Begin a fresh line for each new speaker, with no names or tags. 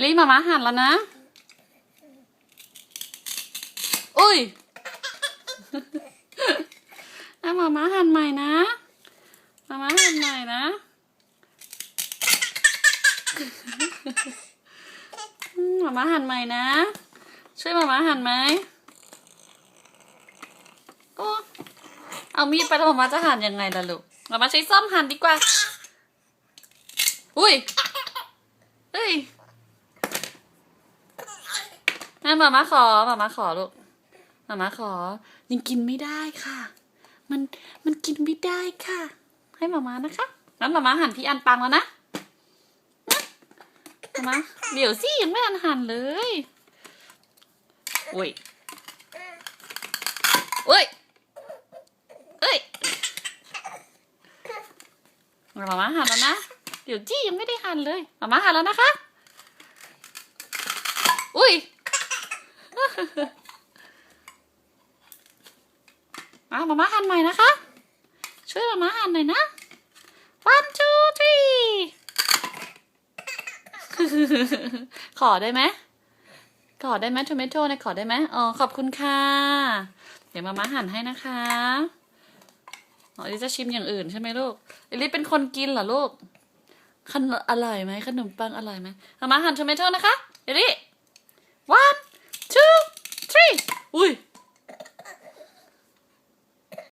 ลลี่มามาหั่นแล้วนะ อุ้ยอะมามาหั่นใหม่นะ มามาหั่นใหม่นะมมามาหั่นใหม่นะ ช่วยมามาหั่นไหมโอ้เอามีดไปแล้วมามาจะหั่นยังไงล่ะลูกมามาใช้ซ่อมหั่นดีกว่า อุ้ย เอ้ย นั่นมามาขอมามาขอลูกมามาขอ ยังกินไม่ได้ค่ะ มันมันกินไม่ได้ค่ะ ให้มามานะคะงั้นมามาหั่นพี่อันปังแล้วนะมามาเดี๋ยวสิยังไม่อันหั่นเลยโอ้ยโอ้ยเอ้ยมามาหั่นแล้วนะ เดี๋ยวจี้ยังไม่ได้หั่นเลยมามาหั่นแล้วนะคะ อุ้ย มามามาหั่นใหม่นะคะ ช่วยมามาหั่นหน่อยนะ one two three ขอได้ไหมขอได้ไหมทอมโตเนี่ยขอได้ไหมอ๋อขอบคุณค่ะ เดี๋ยวมามาหั่นให้นะคะอ๋อลิจะชิมอย่างอื่นใช่ไหมลูกเอลิเป็นคนกินเหรอลูกขนมอร่อยไหมขนมปังอร่อยไหมมามาหั่นทอมโตนะคะเอลิ one Ui!